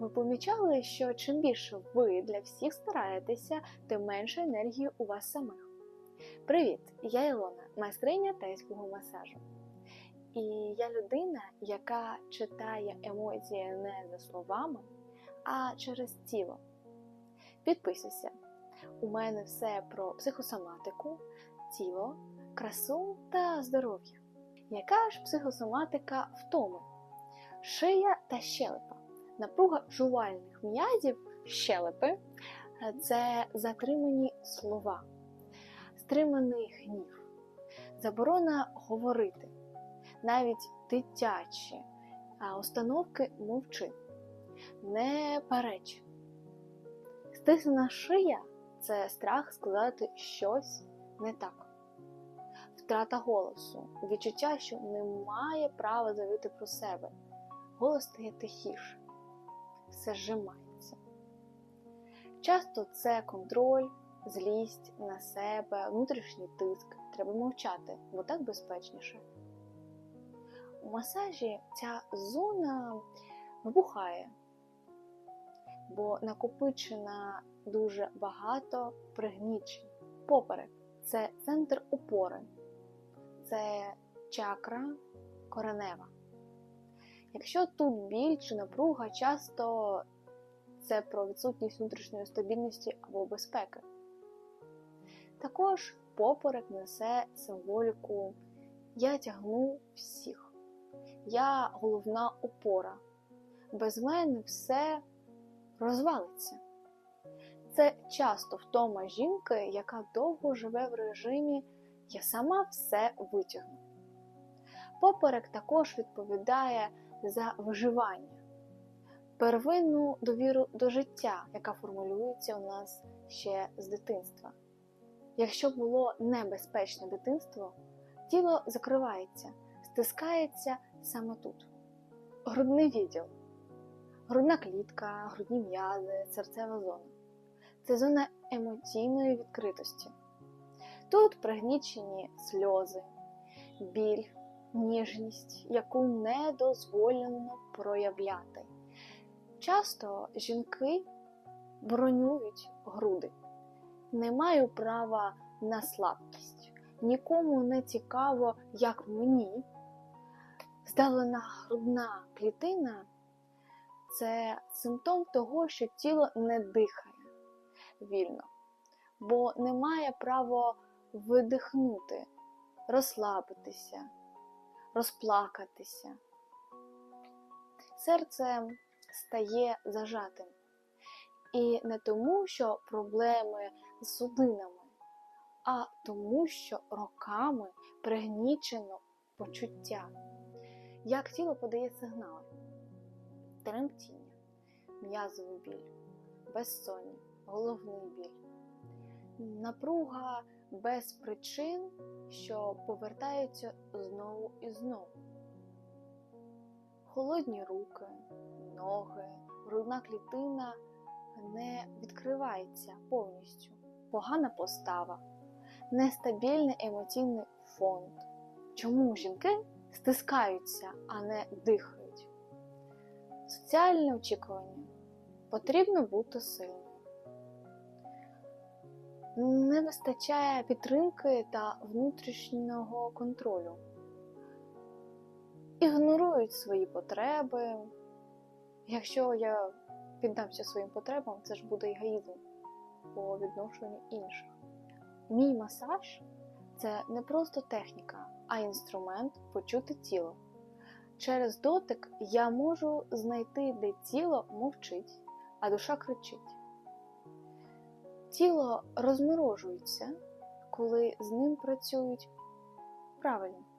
Ви помічали, що чим більше ви для всіх стараєтеся, тим менше енергії у вас самих. Привіт! Я Ілона, майстриня тайського масажу. І я людина, яка читає емоції не за словами, а через тіло. Підписуйся. У мене все про психосоматику, тіло, красу та здоров'я. Яка ж психосоматика втоми? Шия та щелепа. Напруга жувальних м'язів щелепи це затримані слова, стриманий гнів, заборона говорити, навіть дитячі установки мовчи, не переч. Стиснена шия це страх сказати щось не так. Втрата голосу, відчуття, що немає права заявити про себе. Голос стає тихіше, все зжимається. Часто це контроль, злість на себе, внутрішній тиск. Треба мовчати, бо так безпечніше. У масажі ця зона вибухає, бо накопичена дуже багато пригнічень. Поперек це центр опори, це чакра коренева. Якщо тут біль чи напруга, часто це про відсутність внутрішньої стабільності або безпеки. Також поперек несе символіку Я тягну всіх, я головна опора. Без мене все розвалиться. Це часто втома жінки, яка довго живе в режимі Я сама все витягну. Поперек також відповідає за виживання, первинну довіру до життя, яка формулюється у нас ще з дитинства. Якщо було небезпечне дитинство, тіло закривається, стискається саме тут. Грудний відділ, грудна клітка, грудні м'язи, серцева зона це зона емоційної відкритості. Тут пригнічені сльози, біль, ніжність, яку не дозволено проявляти. Часто жінки бронюють груди. Не маю права на слабкість, нікому не цікаво, як мені. Здалена грудна клітина це симптом того, що тіло не дихає вільно, бо не має права видихнути, розслабитися розплакатися. Серце стає зажатим. І не тому, що проблеми з судинами, а тому, що роками пригнічено почуття. Як тіло подає сигнали, тремтіння, м'язовий біль, безсоння, головний біль, напруга без причин, що повертаються знову і знову. Холодні руки, ноги, грудна клітина не відкривається повністю, погана постава, нестабільний емоційний фонд. Чому жінки стискаються, а не дихають? Соціальне очікування потрібно бути сильним не вистачає підтримки та внутрішнього контролю, ігнорують свої потреби. Якщо я піддамся своїм потребам, це ж буде егоїзм по відношенню інших. Мій масаж це не просто техніка, а інструмент почути тіло. Через дотик я можу знайти, де тіло мовчить, а душа кричить. Тіло розморожується, коли з ним працюють правильно.